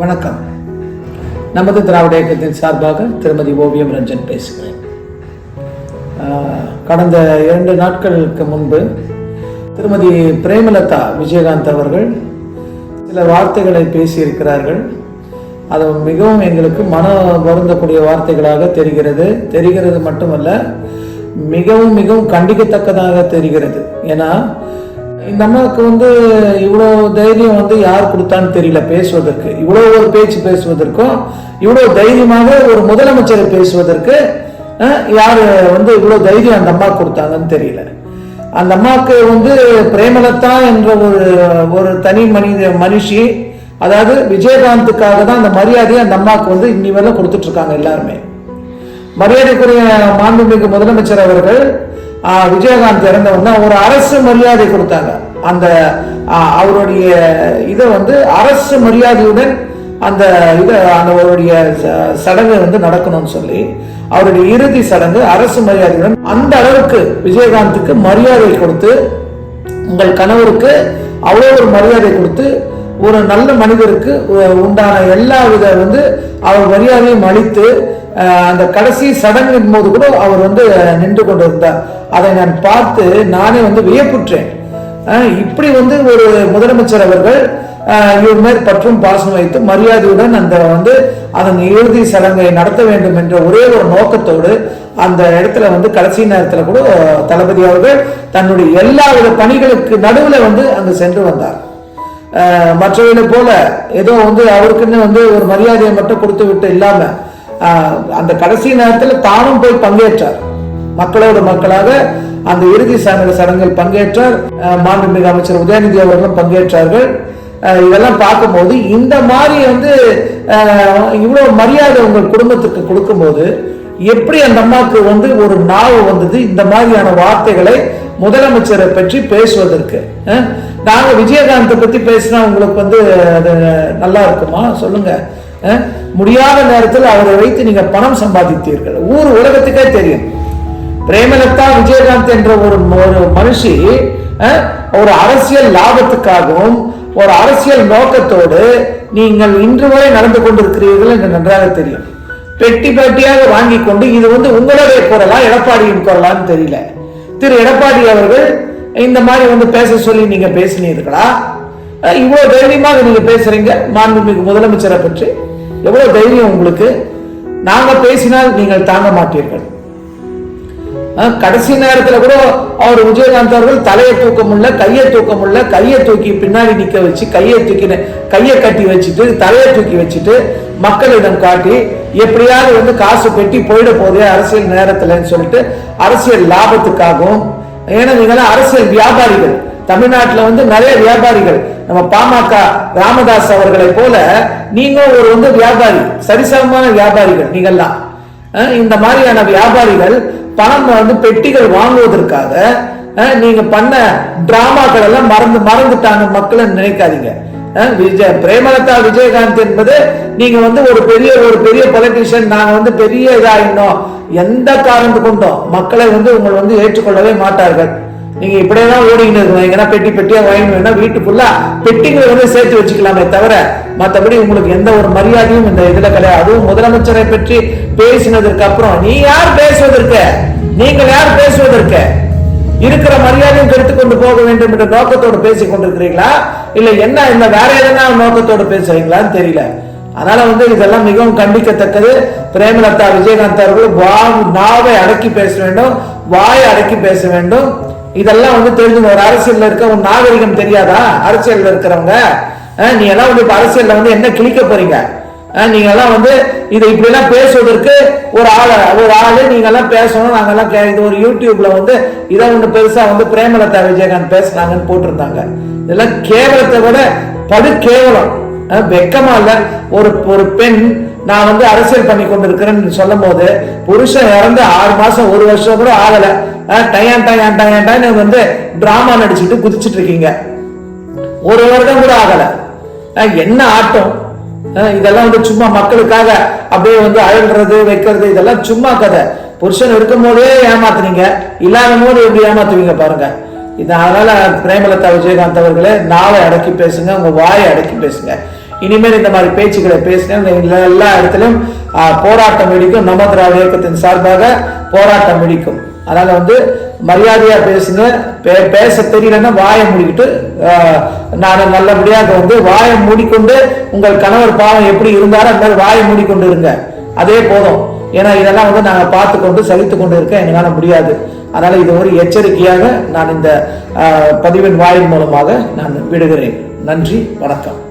வணக்கம். நமது திராவிட இயக்கத்தின் சார்பாக திருமதி ஓவியம் ரஞ்சன் பேசுகிறேன். கடந்த இரண்டு நாட்களுக்கு முன்பு திருமதி பிரேமலதா விஜயகாந்த் அவர்கள் சில வார்த்தைகளை பேசியிருக்கிறார்கள். அது மிகவும் எங்களுக்கு மன வருந்தக்கூடிய வார்த்தைகளாக தெரிகிறது. தெரிகிறது மட்டுமல்ல மிகவும் மிகவும் கண்டிக்கத்தக்கதாக தெரிகிறது. ஏன்னா இந்த அம்மாவுக்கு வந்து இவ்வளோ தைரியம் வந்து யார் கொடுத்தான்னு தெரியல பேசுவதற்கு. இவ்வளோ ஒரு பேச்சு பேசுவதற்கும் இவ்வளோ தைரியமாக ஒரு முதலமைச்சரை பேசுவதற்கு யார் வந்து இவ்வளோ தைரியம் அந்த அம்மா கொடுத்தாங்கன்னு தெரியல. அந்த அம்மாவுக்கு வந்து பிரேமலதா என்ற ஒரு ஒரு தனி மனித மனுஷி அதாவது விஜயகாந்துக்காக தான் அந்த மரியாதையை அந்த அம்மாவுக்கு வந்து இன்னி வரல கொடுத்துட்ருக்காங்க எல்லாருமே. மரியாதைக்குரிய மாண்புமிகு முதலமைச்சர் அவர்கள் விஜயகாந்த் இறந்தவங்க ஒரு அரசு மரியாதை கொடுத்தாங்க. அந்த அவருடைய இதை வந்து அரசு மரியாதையுடன் அந்த இதை அந்த அவருடைய ச- சடங்கு வந்து நடக்கணும்னு சொல்லி அவருடைய இறுதி சடங்கு அரசு மரியாதையுடன் அந்த அளவுக்கு விஜயகாந்துக்கு மரியாதை கொடுத்து உங்கள் கணவருக்கு அவ்வளோ ஒரு மரியாதை கொடுத்து ஒரு நல்ல மனிதருக்கு உண்டான எல்லா வித வந்து அவர் மரியாதையும் அளித்து அந்த கடைசி சடங்கின் போது கூட அவர் வந்து நின்று கொண்டிருந்தார். அதை நான் பார்த்து நானே வந்து வியப்புற்றேன். இப்படி வந்து ஒரு முதலமைச்சர் அவர்கள் இவர் மேல் பற்றும் பாசம் வைத்து மரியாதையுடன் அந்த வந்து அதன் இறுதி சடங்கை நடத்த வேண்டும் என்ற ஒரே ஒரு நோக்கத்தோடு அந்த இடத்துல வந்து கடைசி நேரத்தில் கூட தளபதி அவர்கள் தன்னுடைய எல்லா வித பணிகளுக்கு நடுவில் வந்து அங்கு சென்று வந்தார். மற்றவர்களை போல ஏதோ வந்து அவருக்குன்னு வந்து ஒரு மரியாதையை மட்டும் கொடுத்து விட்டு இல்லாமல் அந்த கடைசி நேரத்தில் தானும் போய் பங்கேற்றார். மக்களோட மக்களாக அந்த இறுதி சடங்கு சடங்கில் பங்கேற்றார். மாண்புமிகு அமைச்சர் உதயநிதி அவர்களும் பங்கேற்றார்கள். இதெல்லாம் பார்க்கும்போது இந்த மாதிரி வந்து இவ்வளோ மரியாதை உங்கள் குடும்பத்துக்கு கொடுக்கும்போது எப்படி அந்த அம்மாவுக்கு வந்து ஒரு நாவு வந்தது? இந்த மாதிரியான வார்த்தைகளை முதலமைச்சரை பற்றி பேசுவதற்கு. நாங்கள் விஜயகாந்தை பற்றி பேசினா உங்களுக்கு வந்து அது நல்லா இருக்குமா? சொல்லுங்கள் முடியாத நேரத்தில் அவரை வைத்து நீங்க பணம் சம்பாதித்தீர்கள். ஊர் உலகத்துக்கே தெரியும். பிரேமலதா விஜயகாந்த் என்ற ஒரு ஒரு மனுஷி ஒரு அரசியல் லாபத்துக்காகவும் ஒரு அரசியல் நோக்கத்தோடு நீங்கள் இன்று வரை நடந்து கொண்டிருக்கிறீர்கள் என்று நன்றாக தெரியும். பெட்டி பெட்டியாக வாங்கி கொண்டு இது வந்து உங்களுடைய குரலா எடப்பாடியின் குரலான்னு தெரியல. திரு எடப்பாடி அவர்கள் இந்த மாதிரி வந்து பேச சொல்லி நீங்க பேசினீர்களா? இவ்வளவு தைரியமாக நீங்க பேசுறீங்க. மாண்புமிகு முதலமைச்சரை பற்றி. எவ்வளவு தைரியம் உங்களுக்கு? நாங்க பேசினால் நீங்கள் தாங்க மாட்டீர்கள். கடைசி நேரத்துல கூட அவர் விஜயகாந்த் அவர்கள் தலையை தூக்க முடியல கையை தூக்க முடியல கையை தூக்கி பின்னாடி நிக்க வச்சு கையை தூக்கி கையை கட்டி வச்சுட்டு தலையை தூக்கி வச்சுட்டு மக்களிடம் காட்டி எப்படியாவது வந்து காசு பெட்டி போயிட போதே அரசியல் நேரத்துலன்னு சொல்லிட்டு அரசியல் லாபத்துக்காகவும் ஏன்னா நீங்களாம் அரசியல் வியாபாரிகள். தமிழ்நாட்டில் வந்து நிறைய வியாபாரிகள் நம்ம பாமக ராமதாஸ் அவர்களை போல நீங்க ஒரு வந்து வியாபாரி சரிசமமான வியாபாரிகள் நீங்கள்லாம் இந்த மாதிரியான வியாபாரிகள் பணம் வந்து பெட்டிகள் வாங்குவதற்காக நீங்க பண்ண டிராமாக்கள் எல்லாம் மறந்து மறந்துட்டாங்க மக்களை நினைக்காதீங்க. விஜய் பிரேமலதா விஜயகாந்த் என்பது நீங்க வந்து ஒரு பெரிய ஒரு பெரிய பொலிட்டிஷியன் நாங்க வந்து பெரிய இதாயினோம் எந்த காரணத்து கொண்டும். மக்களை வந்து உங்களை வந்து ஏற்றுக்கொள்ளவே மாட்டார்கள். நீங்க இப்படியே தான் ஓடிக்கிட்டு இருக்கணும். எங்கன்னா பெட்டி பெட்டியா வீட்டு வீட்டுக்குள்ள பெட்டிங்களை வந்து சேர்த்து வச்சுக்கலாமே தவிர மற்றபடி உங்களுக்கு எந்த ஒரு மரியாதையும் இந்த இதுல கிடையாது. அதுவும் முதலமைச்சரை பற்றி பேசினதற்கு அப்புறம் நீ யார் பேசுவதற்கு? நீங்கள் யார் பேசுவதற்கு? இருக்கிற மரியாதையும் கெடுத்து கொண்டு போக வேண்டும் என்ற நோக்கத்தோடு பேசிக் கொண்டிருக்கிறீங்களா இல்ல என்ன இந்த வேற எதனா நோக்கத்தோடு பேசுறீங்களான்னு தெரியல. அதனால வந்து இதெல்லாம் மிகவும் கண்டிக்கத்தக்கது. பிரேமலதா விஜயகாந்த் அவர்கள் வா நாவை அடக்கி பேச வேண்டும் வாயை அடக்கி பேச வேண்டும். இதெல்லாம் வந்து தெரிஞ்சுங்க ஒரு அரசியல்ல இருக்க ஒரு நாகரிகம் தெரியாதா? அரசியல்ல இருக்கிறவங்க நீ எல்லாம் வந்து இப்ப அரசியல்ல வந்து என்ன கிழிக்க போறீங்க? அஹ், நீங்க எல்லாம் வந்து இதை இப்படி எல்லாம் பேசுவதற்கு ஒரு ஆள் ஒரு ஆளு நீங்க எல்லாம் பேசணும் நாங்க எல்லாம் கே- இது ஒரு யூடியூப்ல வந்து இதை வந்து பெருசா வந்து பிரேமலதா விஜயகாந்த் பேசுனாங்கன்னு போட்டிருந்தாங்க. இதெல்லாம் கேவலத்தை விட படு கேவலம். வெக்கமா இல்ல. ஒரு ஒரு பெண் நான் வந்து அரசியல் பண்ணி கொண்டிருக்கிறேன்னு சொல்லும் போது புருஷன் இறந்து ஆறு மாசம் ஒரு வருஷம் கூட ஆகலை. டயான் டயான் டயான் டயான் வந்து டிராமா நடிச்சுட்டு குதிச்சுட்டு இருக்கீங்க ஒரு வருடம் கூட ஆகல. என்ன ஆட்டம்? இதெல்லாம் வந்து சும்மா மக்களுக்காக அப்படியே வந்து அழல்றது வைக்கிறது இதெல்லாம் சும்மா கதை. புருஷன் இருக்கும் போதே ஏமாத்துனீங்க இல்லாத போது எப்படி ஏமாத்துவீங்க பாருங்க. இது அதனால பிரேமலதா விஜயகாந்த் அவர்களே நாளை அடக்கி பேசுங்க உங்க வாயை அடக்கி பேசுங்க. இனிமேல் இந்த மாதிரி பேச்சுக்களை பேசுங்க. எல்லா- எல்லா இடத்திலும் போராட்டம் வெடிக்கும். நம்ம திராவிட இயக்கத்தின் சார்பாக போராட்டம் வெடிக்கும். அதனால் வந்து மரியாதையாக பேசுங்க பே- பேச தெரியலன்னா வாயை மூடிக்கிட்டு நான் நல்லபடியாக வந்து வாயை மூடிக்கொண்டு உங்கள் கணவர் பாவம் எப்படி இருந்தாரோ அந்த மாதிரி வாயை மூடிக்கொண்டு இருங்க. அதே போதும். ஏன்னா இதெல்லாம் வந்து நாங்கள் பார்த்து கொண்டு சகித்து கொண்டு இருக்க எங்களால் முடியாது. அதனால் இது ஒரு எச்சரிக்கையாக நான் இந்த பதிவின் வாயின் மூலமாக நான் விடுகிறேன். நன்றி வணக்கம்.